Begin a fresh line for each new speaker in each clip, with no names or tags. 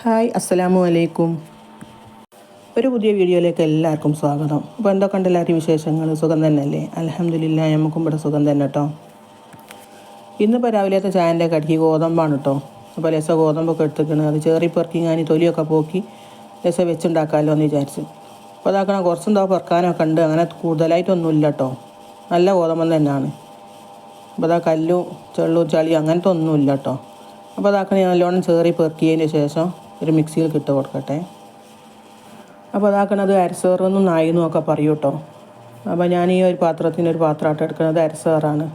Hi അസ്സലാമു അലൈക്കും ഒരു പുതിയ വീഡിയോയിലേക്ക് എല്ലാവർക്കും സ്വാഗതം. അപ്പോൾ എന്തൊക്കെ ഉണ്ട് എല്ലാവരും വിശേഷങ്ങൾ സുഖം തന്നെയല്ലേ? അലഹമില്ല നമുക്കും ഇവിടെ സുഖം തന്നെ കേട്ടോ ഇന്നിപ്പോൾ രാവിലത്തെ ചായന്റെ കടിക്ക് ഗോതമ്പാണ് കേട്ടോ അപ്പോൾ ലസ ഗോതമ്പൊക്കെ എടുത്തിട്ടുണ്ട് അത് ചേറി പെറുക്കി ഞാൻ തൊലിയൊക്കെ പോക്കി ലസ വെച്ചുണ്ടാക്കാമല്ലോ എന്ന് വിചാരിച്ചു. അപ്പോൾ അതാക്കണം കുറച്ചെന്തോ പെറുക്കാനൊക്കെ ഉണ്ട്. അങ്ങനെ കൂടുതലായിട്ടൊന്നുമില്ല കേട്ടോ നല്ല ഗോതമ്പം തന്നെയാണ്. അപ്പോൾ അതാ കല്ലും ചെള്ളും ചളിയും അങ്ങനത്തെ ഒന്നുമില്ല കേട്ടോ അപ്പോൾ അതാക്കണ നല്ലോണം ചേറി പെറുക്കിയതിന് ശേഷം ഒരു മിക്സിയിൽ കിട്ട് കൊടുക്കട്ടെ. അപ്പോൾ അതാക്കണത് അരസേറെന്നും നായെന്നും ഒക്കെ പറയൂ കേട്ടോ അപ്പോൾ ഞാൻ ഈ ഒരു പാത്രത്തിന് ഒരു പാത്രമായിട്ട് എടുക്കുന്നത് അരസേറാണ്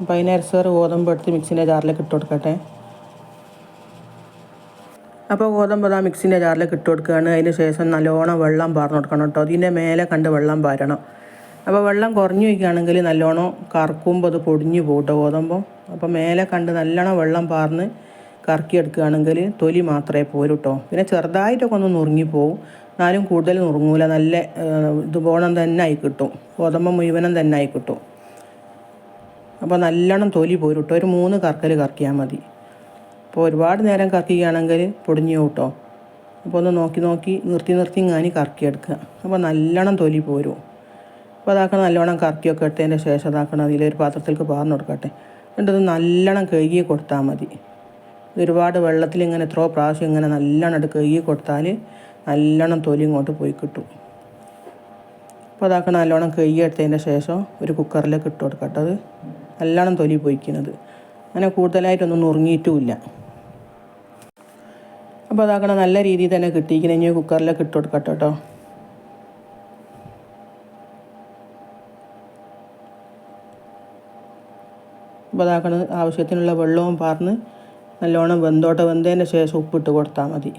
അപ്പോൾ അതിന് അരസേറ് ഗോതമ്പ് എടുത്ത് മിക്സിന്റെ ജാറിലേക്ക് ഇട്ട് കൊടുക്കട്ടെ. അപ്പോൾ ഗോതമ്പ് അതാ മിക്സിന്റെ ജാറിലേക്ക് ഇട്ട് കൊടുക്കുകയാണ്. അതിന് ശേഷം നല്ലോണം വെള്ളം പാർന്നു കൊടുക്കണം കേട്ടോ അതിന്റെ മേലെ കണ്ട് വെള്ളം പാരണം അപ്പോൾ വെള്ളം കുറഞ്ഞു വയ്ക്കുകയാണെങ്കിൽ നല്ലോണം കറക്കുമ്പോൾ അത് പൊടിഞ്ഞു പോകട്ടോ കേട്ടോ ഗോതമ്പം. അപ്പോൾ മേലെ കണ്ട് നല്ലോണം വെള്ളം പാർന്ന് കറക്കി എടുക്കുകയാണെങ്കിൽ തൊലി മാത്രമേ പോരൂ കേട്ടോ പിന്നെ ചെറുതായിട്ടൊക്കെ ഒന്ന് നുറുങ്ങിപ്പോവും എന്നാലും കൂടുതൽ നുറുങ്ങൂല. നല്ല ഇതുപോണം ഇത് പോണം തന്നെ ആയി കിട്ടും. ഗോതമ്പ് മുഴുവനും തന്നെ ആയി കിട്ടും. അപ്പോൾ നല്ലോണം തൊലി പോരും കേട്ടോ ഒരു മൂന്ന് കറക്കൽ കറക്കിയാൽ മതി. അപ്പോൾ ഒരുപാട് നേരം കറക്കുകയാണെങ്കിൽ പൊടിഞ്ഞു കേട്ടോ അപ്പോൾ ഒന്ന് നോക്കി നോക്കി നിർത്തി നിർത്തി ഞാനി കറക്കിയെടുക്കുക. അപ്പോൾ നല്ലോണം തൊലി പോരും. അപ്പോൾ അതാക്കണം നല്ലോണം കറക്കിയൊക്കെ എടുത്തതിന്റെ ശേഷം അതാക്കണം അതിലൊരു പാത്രത്തിലേക്ക് പാർന്നു കൊടുക്കട്ടെ. എന്നിട്ടത് നല്ലോണം കഴുകി കൊടുത്താൽ മതി. ഒരുപാട് വെള്ളത്തിൽ ഇങ്ങനെ എത്രയോ പ്രാവശ്യം ഇങ്ങനെ നല്ലോണം എടുത്ത് കഴുകി കൊടുത്താൽ നല്ലോണം തൊലി ഇങ്ങോട്ട് പോയി കിട്ടും. അപ്പോൾ അതൊക്കെ നല്ലോണം കഴുകി എടുത്തതിന്റെ ശേഷം ഒരു കുക്കറിലേക്ക് ഇട്ട് കൊടുക്കട്ടത് നല്ലോണം തൊലി പൊയ്ക്കുന്നത് അങ്ങനെ കൂടുതലായിട്ടൊന്നും നുറുങ്ങിയിട്ടുമില്ല. അപ്പോൾ അതാക്കണം നല്ല രീതിയിൽ തന്നെ കിട്ടിയിരിക്കുന്നത് ഇനി കുക്കറിലേക്ക് ഇട്ട് കൊടുക്കട്ടെ കേട്ടോ അപ്പോൾ അതാക്കണ ആവശ്യത്തിനുള്ള വെള്ളവും പാർന്ന് നല്ലോണം വെന്തോട്ടെ വെന്തതിന് ശേഷം ഉപ്പിട്ട് കൊടുത്താൽ മതി.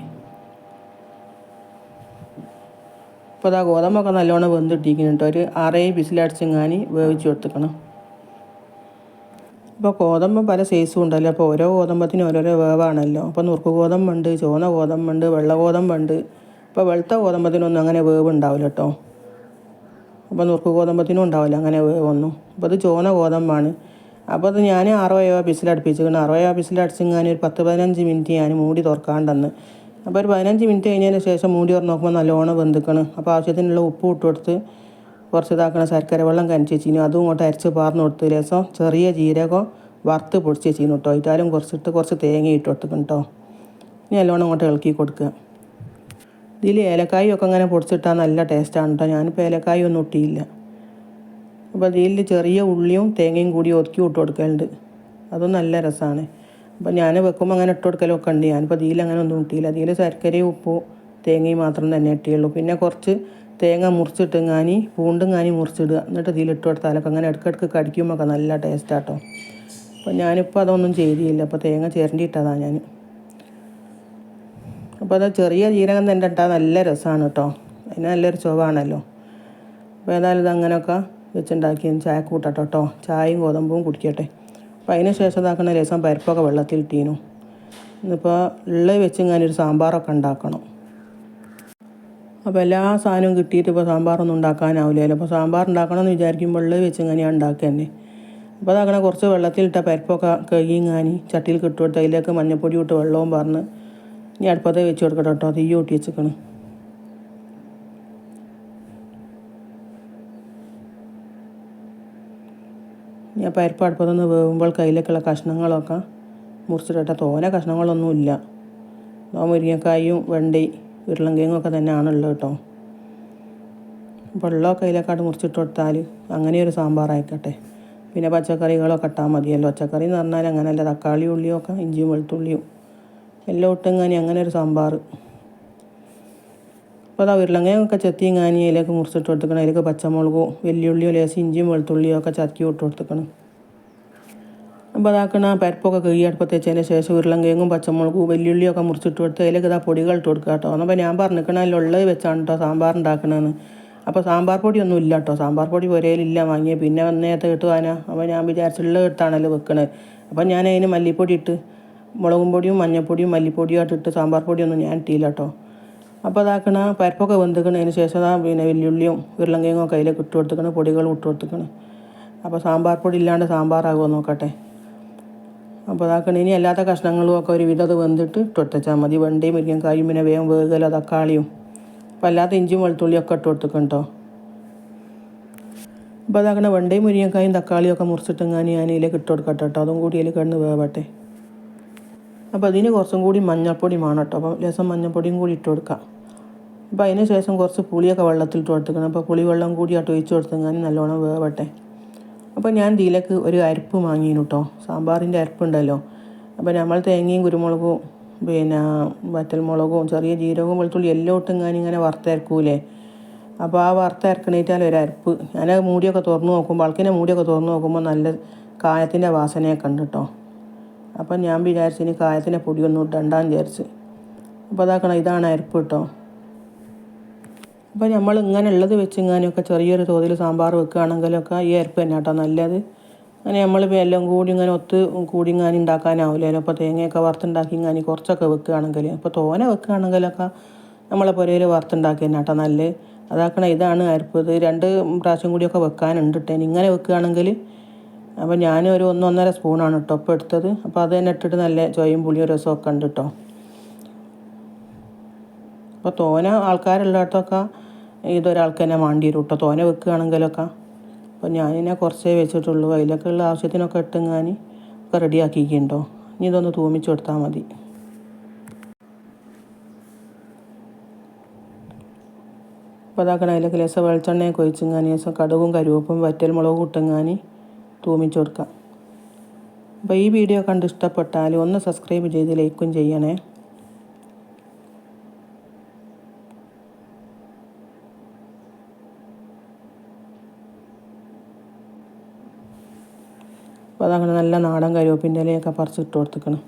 ഇപ്പോൾ അതാ ഗോതമ്പൊക്കെ നല്ലോണം വെന്തിട്ടിരിക്കുന്നുണ്ട് ഒരു ആറേഴ് വിസിലടിച്ചെങ്ങാനി വേവിച്ച് കൊടുത്തേക്കണം. ഇപ്പോൾ ഗോതമ്പ് പല സൈസും ഉണ്ടല്ലോ. അപ്പോൾ ഓരോ ഗോതമ്പത്തിന് ഓരോരോ വേവാണല്ലോ. അപ്പോൾ നുറുക്ക് ഗോതമ്പുണ്ട് ചുവന്ന ഗോതമ്പുണ്ട് വെള്ള ഗോതമ്പുണ്ട്. ഇപ്പോൾ വെളുത്ത ഗോതമ്പത്തിനൊന്നും അങ്ങനെ വേവ് ഉണ്ടാവില്ല കേട്ടോ. അപ്പോൾ നുറുക്ക് ഗോതമ്പത്തിനും ഉണ്ടാവില്ല അങ്ങനെ വേവൊന്നും. അപ്പോൾ അത് ചുവന്ന ഗോതമ്പാണ്. അപ്പോൾ അത് ഞാൻ ആറോ ഏഴോ ഒ ഓഫീസിൽ ഏഴോ ഞാൻ ഒരു പത്ത് പതിനഞ്ച് മിനിറ്റ് ഞാൻ മൂടി തുറക്കാണ്ടെന്ന്. അപ്പോൾ ഒരു പതിനഞ്ച് മിനിറ്റ് കഴിഞ്ഞതിന് ശേഷം മൂടി തുറന്ന് നോക്കുമ്പോൾ നല്ലോണം വെന്തിക്കണം. അപ്പോൾ ആവശ്യത്തിനുള്ള ഉപ്പ് ഇട്ട് കൊടുത്ത് കുറച്ച് ഇതാക്കണ ശർക്കര വെള്ളം കനിച്ച് വെച്ചിന് അതും ഇങ്ങോട്ട് അരച്ച് പാർന്ന് കൊടുത്ത് രസം ചെറിയ ജീരകം വറുത്ത് പൊടിച്ച് വെച്ചിരുന്നു കേട്ടോ ഇതാലും കുറച്ചിട്ട് കുറച്ച് തേങ്ങ ഇട്ട് കൊടുത്തിക്കണം കേട്ടോ ഇനി നല്ലോണം ഇങ്ങോട്ട് ഇളക്കി കൊടുക്കുക. ഇതിൽ ഏലക്കായും ഒക്കെ അങ്ങനെ പൊടിച്ചിട്ടാൽ നല്ല ടേസ്റ്റാണ് കേട്ടോ ഞാനിപ്പോൾ ഏലക്കായും ഒന്നും ഇട്ടിയില്ല അപ്പോൾ അതിൽ ചെറിയ ഉള്ളിയും തേങ്ങയും കൂടി ഒതുക്കി ഇട്ട് കൊടുക്കലുണ്ട്. അതും നല്ല രസമാണ് അപ്പോൾ ഞാൻ വെക്കുമ്പോൾ അങ്ങനെ ഇട്ട് കൊടുക്കലൊക്കെ ഉണ്ട്. ഞാനിപ്പോൾ അതിൽ അങ്ങനെ ഒന്നും ഇട്ടിയില്ല അതിൽ ശർക്കരയും ഉപ്പും തേങ്ങയും മാത്രം തന്നെ ഇട്ടിയുള്ളൂ. പിന്നെ കുറച്ച് തേങ്ങ മുറിച്ചിട്ട് ഞാനി പൂണ്ടും ഞാനി മുറിച്ചിടുക. എന്നിട്ട് ഇതിൽ ഇട്ട് കൊടുത്താലൊക്കെ അങ്ങനെ ഇടയ്ക്കിടയ്ക്ക് കടിക്കുമ്പോൾ നല്ല ടേസ്റ്റാട്ടോ അപ്പോൾ ഞാനിപ്പോൾ അതൊന്നും ചെയ്തില്ല. അപ്പോൾ തേങ്ങ ചേരണ്ടിയിട്ടതാണ് ഞാൻ അപ്പോൾ അത് ചെറിയ ജീരകം തന്നെ ഇട്ടാൽ നല്ല രസമാണ് കേട്ടോ അതിന് നല്ലൊരു ചുവാണല്ലോ അപ്പോൾ ഏതായാലും ഇത് അങ്ങനെയൊക്കെ വെച്ചുണ്ടാക്കി ചായ കൂട്ടട്ടോ കേട്ടോ ചായയും ഗോതമ്പും കുടിക്കട്ടെ. അപ്പോൾ അതിന് ശേഷം ഇതാക്കണ രസം പരിപ്പൊക്കെ വെള്ളത്തിൽ ഇട്ടീനു. ഇന്നിപ്പോൾ ഉള്ളത് വെച്ച് ഞാനൊരു സാമ്പാറൊക്കെ ഉണ്ടാക്കണം. അപ്പോൾ എല്ലാ സാധനവും കിട്ടിയിട്ട് ഇപ്പോൾ സാമ്പാറൊന്നും ഉണ്ടാക്കാനാവില്ലല്ലോ അപ്പോൾ സാമ്പാർ ഉണ്ടാക്കണമെന്ന് വിചാരിക്കുമ്പോൾ ഉള്ളത് വെച്ച് ഇങ്ങനെയാണ് ഉണ്ടാക്കുക തന്നെ അപ്പോൾ അതാക്കണ കുറച്ച് വെള്ളത്തിലിട്ട പരിപ്പൊക്കെ കഴുകി ഞാനി ചട്ടിയിൽ കിട്ടുകൊടുത്ത് അതിലേക്ക് മഞ്ഞപ്പൊടി ഇട്ട് വെള്ളവും പറഞ്ഞ് ഇനി അടുപ്പത്തെ വെച്ച് കൊടുക്കട്ടെ കേട്ടോ തീ കൂട്ടി വെച്ചേക്കണം. ഞാൻ പരിപ്പ് അടുപ്പത്തുനിന്ന് വേവുമ്പോൾ കയ്യിലേക്കുള്ള കഷ്ണങ്ങളൊക്കെ മുറിച്ചിട്ടിട്ട തോന കഷ്ണങ്ങളൊന്നുമില്ല. മുരിങ്ങക്കായും വെണ്ടി ഉരുളങ്കിഴങ്ങും ഒക്കെ തന്നെയാണുള്ളത് കേട്ടോ. വെള്ളമൊക്കെ കയ്യിലേക്കാട്ട് മുറിച്ചിട്ട് കൊടുത്താൽ അങ്ങനെ ഒരു സാമ്പാർ പിന്നെ പച്ചക്കറികളൊക്കെ ഇട്ടാൽ മതിയല്ലോ. പച്ചക്കറി എന്ന് പറഞ്ഞാൽ അങ്ങനെയല്ല തക്കാളി ഉള്ളിയും ഒക്കെ ഇഞ്ചിയും വെളുത്തുള്ളിയും എല്ലാം ഇട്ടെങ്ങാനി അങ്ങനെ ഒരു സാമ്പാർ അപ്പോൾ അതാ ഉരുളങ്ങയൊക്കെ ചെത്തി ഞാനി അതിലേക്ക് മുറിച്ചിട്ട് കൊടുത്തിക്കണം. അതിലേക്ക് പച്ചമുളകും വെല്ലുള്ളിയോ ലേശം ഇഞ്ചിയും വെളുത്തുള്ളിയോ ഒക്കെ ചതക്കി ഇട്ട് കൊടുത്തിക്കണം. അപ്പോൾ അതാക്കണ പരിപ്പൊക്കെ വെച്ചതിന് ശേഷം ഉരുളങ്കിഴങ്ങും പച്ചമുളകും വെല്ലുള്ളിയും ഒക്കെ മുറിച്ചിട്ട് കൊടുത്ത് അതിലേക്ക് ഇതാ പൊടികൾ ഇട്ട് കൊടുക്കുക കേട്ടോ അപ്പോൾ ഞാൻ പറഞ്ഞിരിക്കണ അതിലുള്ളത് വെച്ചാണ് കേട്ടോ സാമ്പാർ ഉണ്ടാക്കണമെന്ന് അപ്പോൾ സാമ്പാർ പൊടിയൊന്നും ഇല്ല കേട്ടോ സാമ്പാർ പൊടി പുരയിലില്ല വാങ്ങിയത് പിന്നെ വന്നേരത്തെ കിട്ടുവാനാ. അപ്പോൾ ഞാൻ വിചാരിച്ചുള്ളത് ഇട്ടാണല്ലോ വെക്കണത് അപ്പോൾ ഞാൻ അതിന് മല്ലിപ്പൊടി ഇട്ട് മുളകും പൊടിയും മഞ്ഞൾപ്പൊടിയും മല്ലിപ്പൊടിയും ആയിട്ട് ഇട്ട് സാമ്പാർ പൊടിയൊന്നും ഞാൻ ഇട്ടില്ല കേട്ടോ അപ്പോൾ അതാക്കണ പരിപ്പൊക്കെ വെന്തിക്കണതിന് ശേഷം അതാ പിന്നെ വെല്ലുള്ളിയും ഉരുളങ്കയും ഒക്കെ അതിലേക്ക് ഇട്ട് കൊടുത്തിക്കണം പൊടികളും ഇട്ട് കൊടുത്തിക്കണം അപ്പോൾ സാമ്പാർ പൊടി ഇല്ലാണ്ട് സാമ്പാറാകുമോ നോക്കട്ടെ. അപ്പോൾ അതാക്കണം ഇനി അല്ലാത്ത കഷ്ണങ്ങളും ഒക്കെ ഒരു വിധം അത് വെന്തിട്ട് ഇട്ട് കൊടുത്താൽ മതി. വെണ്ടയും മുരിങ്ങക്കായും പിന്നെ വേഗം വേഗല തക്കാളിയും. അപ്പോൾ അല്ലാത്ത ഇഞ്ചിയും വെളുത്തുള്ളിയും ഒക്കെ ഇട്ട് കൊടുത്തിക്കണം കേട്ടോ അപ്പോൾ അതാക്കണ വെണ്ടയും മുരിങ്ങക്കായും തക്കാളിയും ഒക്കെ മുറിച്ചിട്ടെങ്ങാനും ഞാൻ ഇതിലേക്ക് ഇട്ട് കൊടുക്കട്ടെ കേട്ടോ അതും കൂടി അതിൽ കിടന്ന് വേവട്ടെ. അപ്പോൾ അതിന് കുറച്ചും കൂടി മഞ്ഞൾപ്പൊടി വേണം കേട്ടോ അപ്പോൾ ലേശം മഞ്ഞൾപ്പൊടിയും കൂടി ഇട്ട് കൊടുക്കാം. അപ്പോൾ അതിന് ശേഷം കുറച്ച് പുളിയൊക്കെ വെള്ളത്തിൽ ഇട്ട് കൊടുത്തിക്കണം അപ്പോൾ പുളി വെള്ളം കൂടി ആട്ട് ഒഴിച്ച് കൊടുത്തെങ്കിൽ നല്ലോണം വേവട്ടെ. അപ്പോൾ ഞാൻ ഇതിലേക്ക് ഒരു അരിപ്പ് വാങ്ങിയിരുന്നു കേട്ടോ സാമ്പാറിന്റെ അരപ്പുണ്ടല്ലോ അപ്പോൾ നമ്മൾ തേങ്ങയും കുരുമുളകും പിന്നെ വറ്റൽമുളകും ചെറിയ ജീരകവും വെളുത്തുള്ളി എല്ലാം ഇട്ടെങ്ങാനും ഇങ്ങനെ വറുത്തരക്കൂലേ അപ്പോൾ ആ വറുത്തരക്കണേറ്റാൽ ഒരു അരപ്പ്. ഞാൻ മൂടിയൊക്കെ തുറന്നു നോക്കുമ്പോൾ ആൾക്കിനെ മൂടിയൊക്കെ തുറന്നു നോക്കുമ്പോൾ നല്ല കായത്തിന്റെ വാസനയൊക്കെ ഉണ്ട് കേട്ടോ അപ്പം ഞാൻ വിചാരിച്ചു ഇനി കായത്തിന്റെ പൊടിയൊന്നും ഇടണ്ടാന്ന് വിചാരിച്ച്. അപ്പോൾ അതാക്കണം ഇതാണ് അരപ്പ് കേട്ടോ അപ്പോൾ നമ്മൾ ഇങ്ങനെ ഉള്ളത് വെച്ച് ഇങ്ങനെയൊക്കെ ചെറിയൊരു തോതിൽ സാമ്പാർ വെക്കുകയാണെങ്കിലൊക്കെ ഈ അരപ്പ് തന്നെ കേട്ടോ നല്ലത്. അങ്ങനെ നമ്മൾ എല്ലാം കൂടി ഇങ്ങനെ ഒത്ത് കൂടി ഇങ്ങനെ ഉണ്ടാക്കാനാവില്ലല്ലോ അപ്പോൾ തേങ്ങയൊക്കെ വറുത്തുണ്ടാക്കി ഇങ്ങനെ കുറച്ചൊക്കെ വെക്കുകയാണെങ്കിൽ അപ്പോൾ തോന വെക്കുകയാണെങ്കിലൊക്കെ നമ്മളെ പുരയിൽ വറുത്തുണ്ടാക്കി തന്നെ കേട്ടോ നല്ല അതാക്കണം ഇതാണ് അരപ്പ്. ഇത് രണ്ട് പ്രാവശ്യം കൂടിയൊക്കെ വെക്കാനുണ്ട് കേട്ടോ. ഇങ്ങനെ വെക്കുകയാണെങ്കിൽ അപ്പോൾ ഞാനൊരു ഒന്നൊന്നര സ്പൂണാണ് കേട്ടോ ഇപ്പോൾ എടുത്തത്. അപ്പോൾ അത് തന്നെ ഇട്ടിട്ട് നല്ല ചോയും പുളിയും രസമൊക്കെ ഉണ്ട് കേട്ടോ. അപ്പോൾ തോന ആൾക്കാരുള്ളിടത്തൊക്കെ ഇതൊരാൾക്ക് തന്നെ വേണ്ടി വരും കേട്ടോ തോന വെക്കുകയാണെങ്കിലൊക്കെ. അപ്പോൾ ഞാനിനെ കുറച്ചേ വെച്ചിട്ടുള്ളൂ. അതിലൊക്കെ ഉള്ള ആവശ്യത്തിനൊക്കെ ഇട്ടെങ്ങാൻ ഒക്കെ റെഡിയാക്കിയിട്ടുണ്ടോ ഇനി ഇതൊന്ന് തൂമിച്ച് കൊടുത്താൽ മതി. അപ്പോൾ അതാക്കണം അതിലേക്ക് ലേശം വെളിച്ചെണ്ണയൊക്കെ ഒഴിച്ചെങ്ങാൻ ലേശം കടുകും കരുവേപ്പും വറ്റൽ മുളകും ഇട്ടെങ്ങാൻ തൂമിച്ച് കൊടുക്കാം. അപ്പോൾ ഈ വീഡിയോ കണ്ട് ഇഷ്ടപ്പെട്ടാൽ ഒന്ന് സബ്സ്ക്രൈബ് ചെയ്ത് ലൈക്കും ചെയ്യണേ. അപ്പോൾ അതങ്ങനെ നല്ല നാടൻ കരുവേപ്പിന്റെ ഇലയൊക്കെ പറിച്ചിട്ട് കൊടുത്തിക്കണം.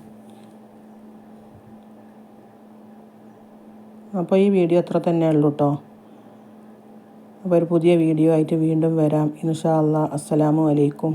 അപ്പോൾ ഈ വീഡിയോ അത്ര തന്നെ ഉള്ളൂ കേട്ടോ അപ്പോൾ ഒരു പുതിയ വീഡിയോ ആയിട്ട് വീണ്ടും വരാം. ഇൻഷാ അല്ലാ. അസ്സലാമു അലൈക്കും.